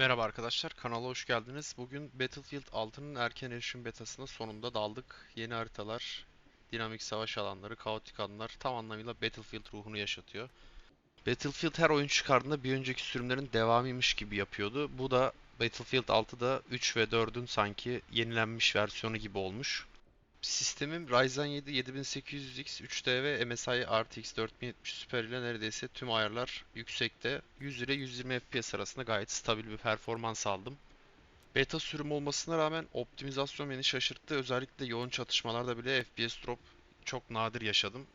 Merhaba arkadaşlar, kanala hoş geldiniz. Bugün Battlefield 6'nın erken erişim betasına sonunda daldık. Yeni haritalar, dinamik savaş alanları, kaotik alanlar tam anlamıyla Battlefield ruhunu yaşatıyor. Battlefield her oyun çıkardığında bir önceki sürümlerin devamıymış gibi yapıyordu. Bu da Battlefield 6'da 3 ve 4'ün sanki yenilenmiş versiyonu gibi olmuş. Sistemim Ryzen 7 7800X 3D ve MSI RTX 4070 Super ile neredeyse tüm ayarlar yüksekte. 100 ile 120 FPS arasında gayet stabil bir performans aldım. Beta sürüm olmasına rağmen optimizasyon beni şaşırttı. Özellikle yoğun çatışmalarda bile FPS drop çok nadir yaşadım.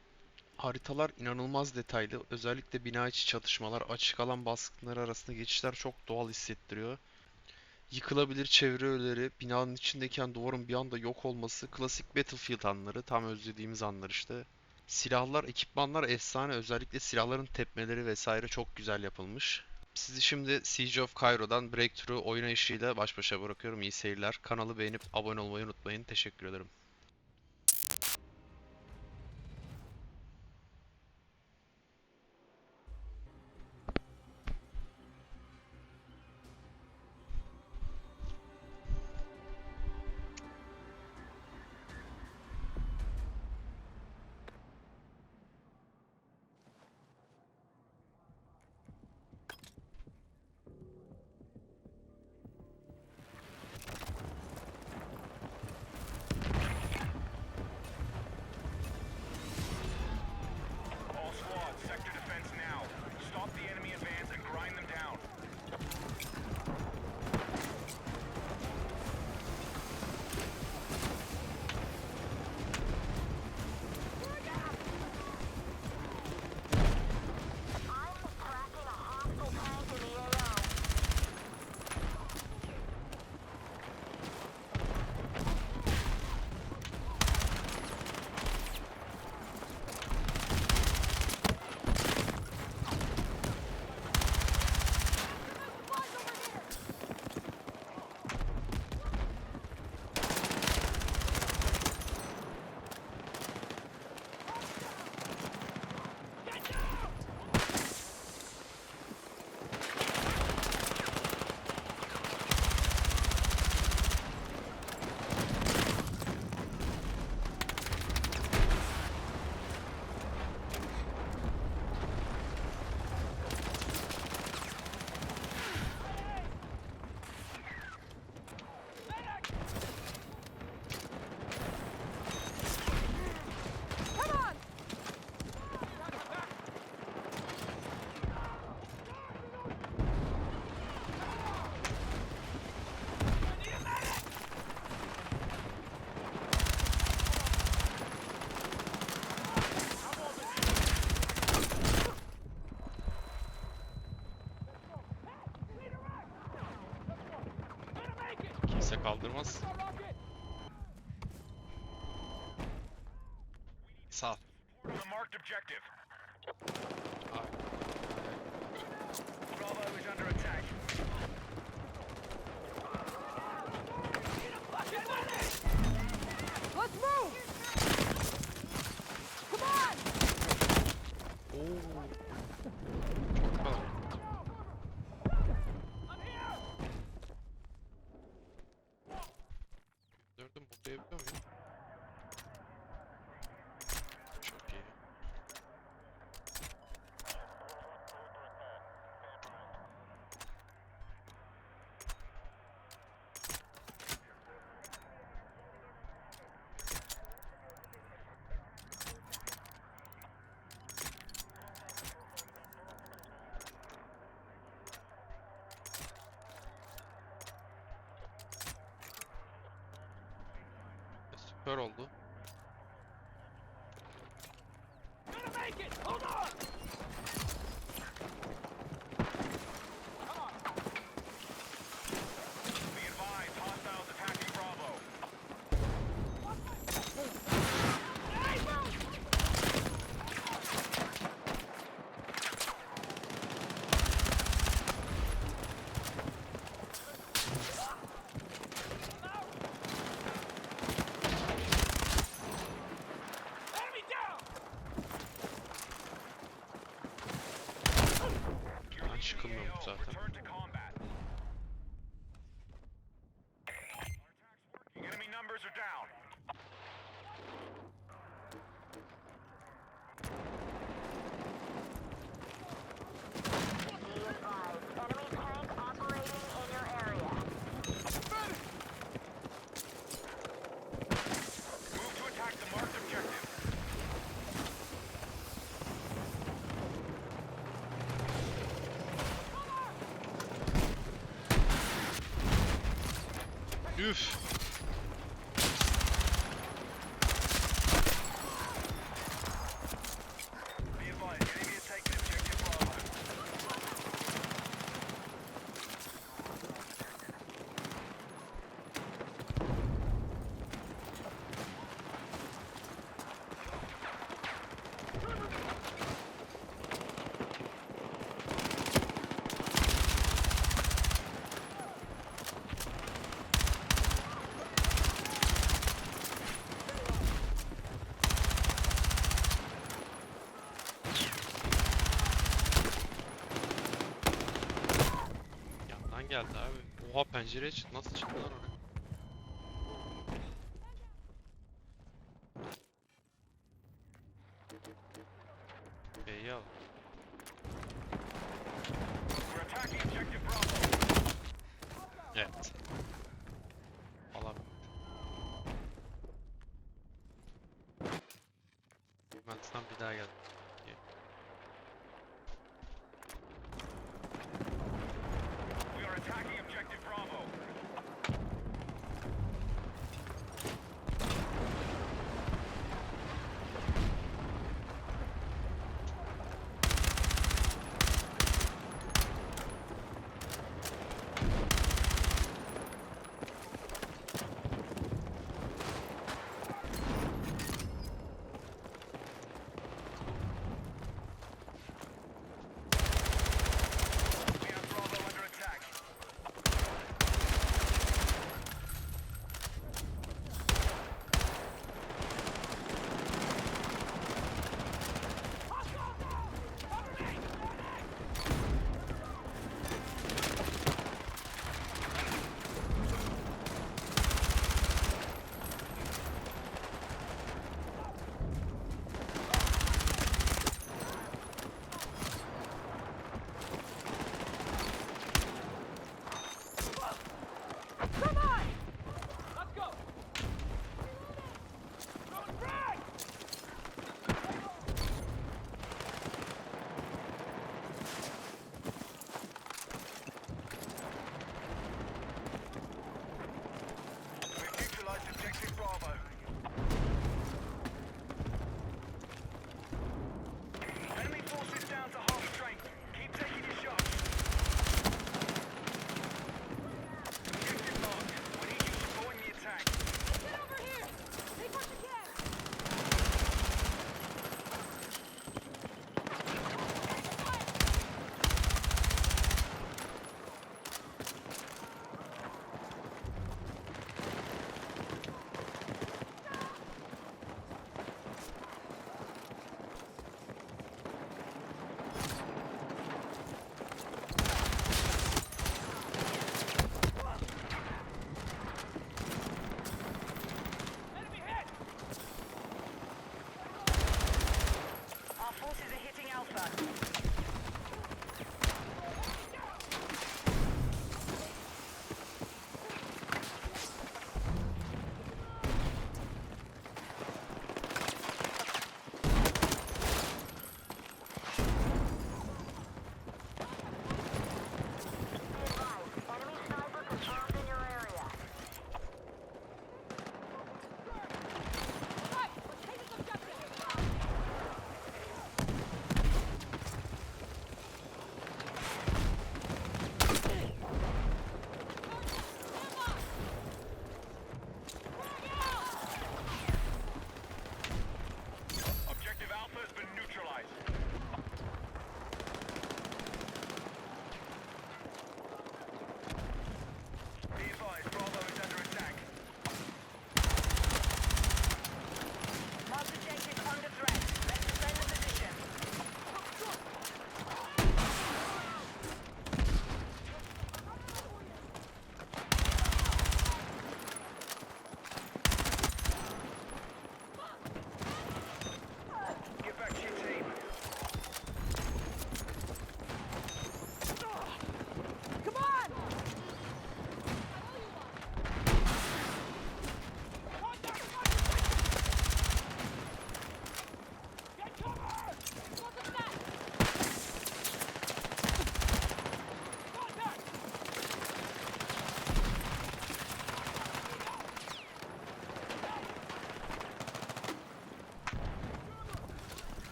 Haritalar inanılmaz detaylı. Özellikle bina içi çatışmalar, açık alan baskınları arasında geçişler çok doğal hissettiriyor. Yıkılabilir çevre öğeleri, binanın içindeyken duvarın bir anda yok olması, klasik Battlefield anları, tam özlediğimiz anlar işte. Silahlar, ekipmanlar efsane, özellikle silahların tepmeleri vesaire çok güzel yapılmış. Sizi şimdi Siege of Cairo'dan Breakthrough oynayışıyla baş başa bırakıyorum. İyi seyirler. Kanalı beğenip abone olmayı unutmayın. Teşekkür ederim. Kimse kaldırmaz. Sağ. The marked objective. Süper oldu. Ben çıkılmıyorum zaten. Return to combat. Üf. Pencereye çık. Nasıl çıktı lan oraya? B'yi al. Evet.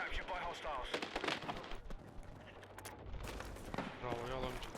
captured by hostiles. Bravo'yu alamayacağım.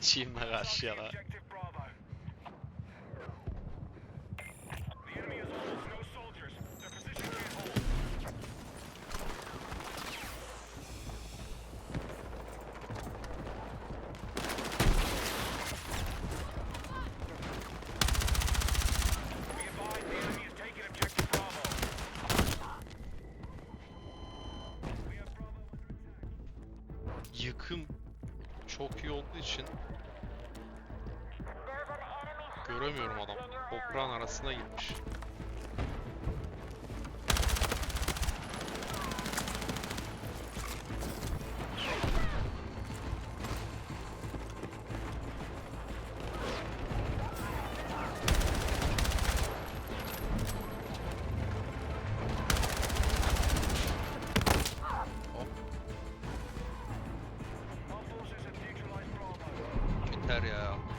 geçeyim ben karşıya çok iyi için Göremiyorum adam. Toprağın arasına gitmiş. Hop.